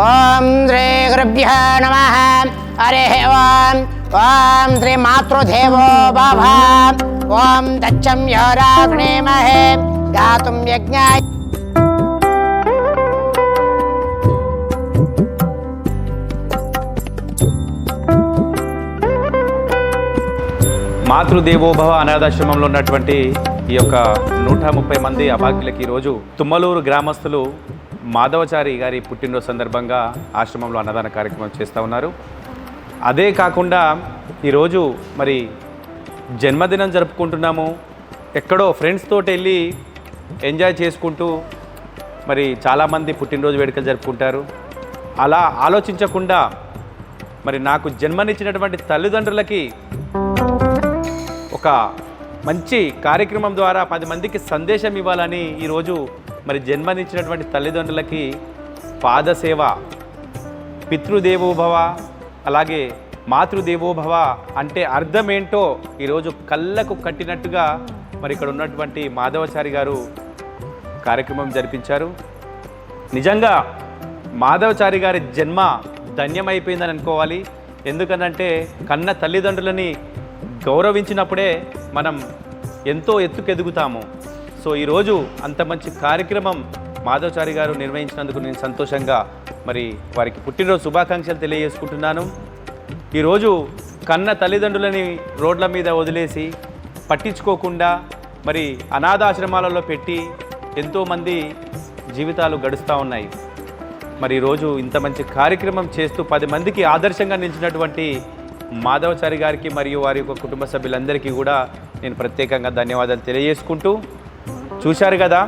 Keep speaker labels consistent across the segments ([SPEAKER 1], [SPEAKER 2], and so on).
[SPEAKER 1] ఓం శ్రీ గురుభ్య నమ. హరే ఓం. ఓం శ్రీ మాతృదేవో భవ. ఓం దచ్చం యోరాగ్నేమహే గాతుం యజ్ఞాయ
[SPEAKER 2] మాతృదేవోభవ అనాథాశ్రమంలో ఉన్నటువంటి ఈ యొక్క నూట ముప్పై మంది అభాగ్యులకి ఈరోజు తుమ్మలూరు గ్రామస్తులు మాధవచారి గారి పుట్టినరోజు సందర్భంగా ఆశ్రమంలో అన్నదాన కార్యక్రమం చేస్తూ ఉన్నారు. అదే కాకుండా ఈరోజు మరి జన్మదినం జరుపుకుంటున్నాము. ఎక్కడో ఫ్రెండ్స్ తోటి వెళ్ళి ఎంజాయ్ చేసుకుంటూ మరి చాలామంది పుట్టినరోజు వేడుకలు జరుపుకుంటారు. అలా ఆలోచించకుండా మరి నాకు జన్మనిచ్చినటువంటి తల్లిదండ్రులకి ఒక మంచి కార్యక్రమం ద్వారా పది మందికి సందేశం ఇవ్వాలని ఈరోజు మరి జన్మనిచ్చినటువంటి తల్లిదండ్రులకి పాదసేవ పితృదేవోభవ అలాగే మాతృదేవోభవ అంటే అర్థం ఏంటో ఈరోజు కళ్ళకు కట్టినట్టుగా మరి ఇక్కడ ఉన్నటువంటి మాధవచారి గారు కార్యక్రమం జరిపించారు. నిజంగా మాధవచారి గారి జన్మ ధన్యమైపోయిందని అనుకోవాలి. ఎందుకనంటే కన్న తల్లిదండ్రులని గౌరవించినప్పుడే మనం ఎంతో ఎత్తుకెదుగుతాము. సో ఈరోజు అంత మంచి కార్యక్రమం మాధవచారి గారు నిర్వహించినందుకు నేను సంతోషంగా మరి వారికి పుట్టినరోజు శుభాకాంక్షలు తెలియజేసుకుంటున్నాను. ఈరోజు కన్న తల్లిదండ్రులని రోడ్ల మీద వదిలేసి పట్టించుకోకుండా మరి అనాథాశ్రమాలలో పెట్టి ఎంతోమంది జీవితాలు గడుస్తూ ఉన్నాయి. మరి ఈరోజు ఇంత మంచి కార్యక్రమం చేస్తూ పది మందికి ఆదర్శంగా నిలిచినటువంటి మాధవచారి గారికి మరియు వారి యొక్క కుటుంబ సభ్యులందరికీ కూడా నేను ప్రత్యేకంగా ధన్యవాదాలు తెలియజేసుకుంటూ చూశారు కదా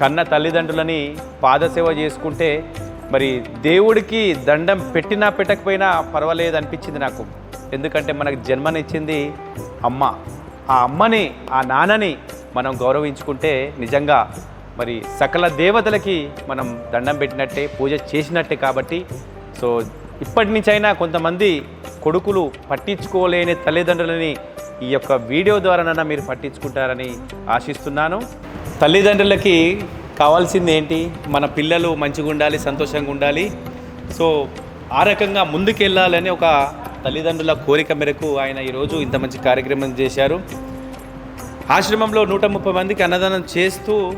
[SPEAKER 2] కన్న తల్లిదండ్రులని పాదసేవ చేసుకుంటే మరి దేవుడికి దండం పెట్టినా పెట్టకపోయినా పర్వాలేదు అనిపించింది నాకు. ఎందుకంటే మనకు జన్మనిచ్చింది అమ్మ. ఆ అమ్మని ఆ నాన్నని మనం గౌరవించుకుంటే నిజంగా మరి సకల దేవతలకి మనం దండం పెట్టినట్టే పూజ చేసినట్టే కాబట్టి. సో ఇప్పటి నుంచైనా కొంతమంది కొడుకులు పట్టించుకోలేని తల్లిదండ్రులని ఈ యొక్క వీడియో ద్వారానైనా మీరు పట్టించుకుంటారని ఆశిస్తున్నాను. తల్లిదండ్రులకి కావాల్సింది ఏంటి? మన పిల్లలు మంచిగా ఉండాలి సంతోషంగా ఉండాలి. సో ఆ రకంగా ముందుకెళ్ళాలని ఒక తల్లిదండ్రుల కోరిక మేరకు ఆయన ఈరోజు ఇంత మంచి కార్యక్రమం చేశారు. ఆశ్రమంలో నూట ముప్పై మందికి అన్నదానం చేస్తూ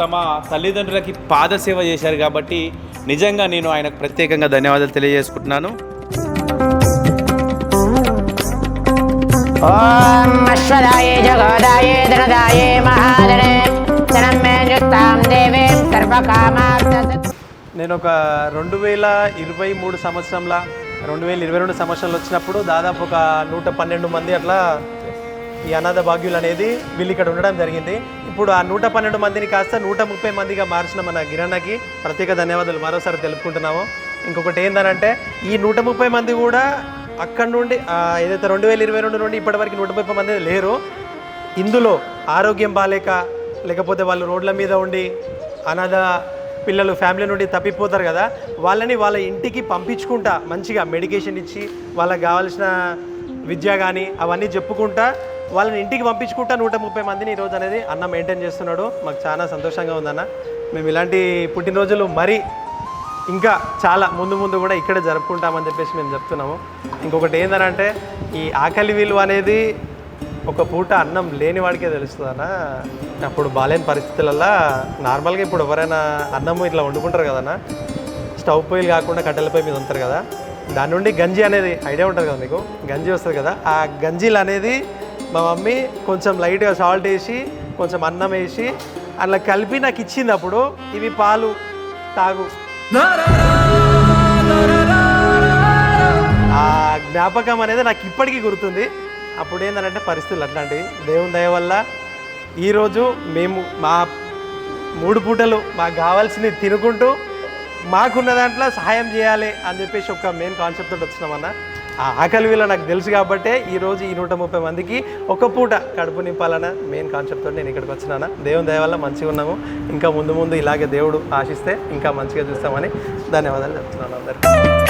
[SPEAKER 2] తమ తల్లిదండ్రులకి పాదసేవ చేశారు కాబట్టి నిజంగా నేను ఆయనకు ప్రత్యేకంగా ధన్యవాదాలు తెలియజేసుకుంటున్నాను.
[SPEAKER 1] ఓం అశ్వదాయే జగోదాయే ధనదాయే
[SPEAKER 3] నేను ఒక రెండు వేల ఇరవై మూడు సంవత్సరంలో రెండు వేల ఇరవై రెండు సంవత్సరంలో వచ్చినప్పుడు దాదాపు ఒక నూట పన్నెండు మంది అట్లా ఈ అనాథ భాగ్యులు అనేది వీళ్ళు ఇక్కడ ఉండడం జరిగింది. ఇప్పుడు ఆ నూట పన్నెండు మందిని కాస్త నూట ముప్పై మందిగా మార్చిన మన గిరణకి ప్రత్యేక ధన్యవాదాలు. మరోసారి తెలుపుకుంటున్నాము. ఇంకొకటి ఏంటంటే ఈ నూట ముప్పై మంది కూడా అక్కడ నుండి ఏదైతే రెండు వేల ఇరవై రెండు నుండి ఇప్పటివరకు నూట ముప్పై మంది లేరు ఇందులో ఆరోగ్యం బాగాలేక లేకపోతే వాళ్ళు రోడ్ల మీద ఉండి అనాథ పిల్లలు ఫ్యామిలీ నుండి తప్పిపోతారు కదా వాళ్ళని వాళ్ళ ఇంటికి పంపించుకుంటా మంచిగా మెడికేషన్ ఇచ్చి వాళ్ళకి కావాల్సిన విద్య కానీ అవన్నీ చెప్పుకుంటా వాళ్ళని ఇంటికి పంపించుకుంటా నూట ముప్పై మందిని ఈరోజు అనేది అన్న మెయింటైన్ చేస్తున్నాడు. మాకు చాలా సంతోషంగా ఉందన్న. మేము ఇలాంటి పుట్టినరోజులు మరీ ఇంకా చాలా ముందు ముందు కూడా ఇక్కడే జరుపుకుంటామని చెప్పేసి మేము చెప్తున్నాము. ఇంకొకటి ఏంటంటే ఈ ఆకలి విలువ అనేది ఒక పూట అన్నం లేని వాడికే తెలుస్తుందన్న. అప్పుడు బాలేని పరిస్థితులలో నార్మల్గా ఇప్పుడు ఎవరైనా అన్నం ఇట్లా వండుకుంటారు కదన్న స్టవ్ పొయ్యిలు కాకుండా కట్టెల పొయ్యి మీద ఉంటారు కదా దాని నుండి గంజి అనేది ఐడియా ఉంటుంది కదా మీకు? గంజి వస్తుంది కదా ఆ గంజీలు అనేది మా మమ్మీ కొంచెం లైట్గా సాల్ట్ వేసి కొంచెం అన్నం వేసి అట్లా కలిపి నాకు ఇచ్చింది అప్పుడు ఇవి పాలు తాగు. ఆ జ్ఞాపకం అనేది నాకు ఇప్పటికీ గుర్తుంది. అప్పుడు ఏంటంటే పరిస్థితులు అట్లాంటివి. దేవుని దయ వల్ల ఈరోజు మేము మా మూడు పూటలు మాకు కావాల్సింది తినుకుంటూ మాకున్న దాంట్లో సహాయం చేయాలి అని చెప్పేసి ఒక మెయిన్ కాన్సెప్ట్ తోటి వచ్చినామన్న. ఆ ఆకలి వీళ్ళ నాకు తెలుసు కాబట్టే ఈరోజు ఈ నూట ముప్పై మందికి ఒక పూట కడుపు నింపాలన్న మెయిన్ కాన్సెప్ట్తో నేను ఇక్కడికి వచ్చినాను. దేవుని దయ వల్ల మంచిగా ఉన్నాము. ఇంకా ముందు ముందు ఇలాగే దేవుడు ఆశిస్తే ఇంకా మంచిగా చూస్తామని ధన్యవాదాలు చెప్తున్నాను అందరికీ.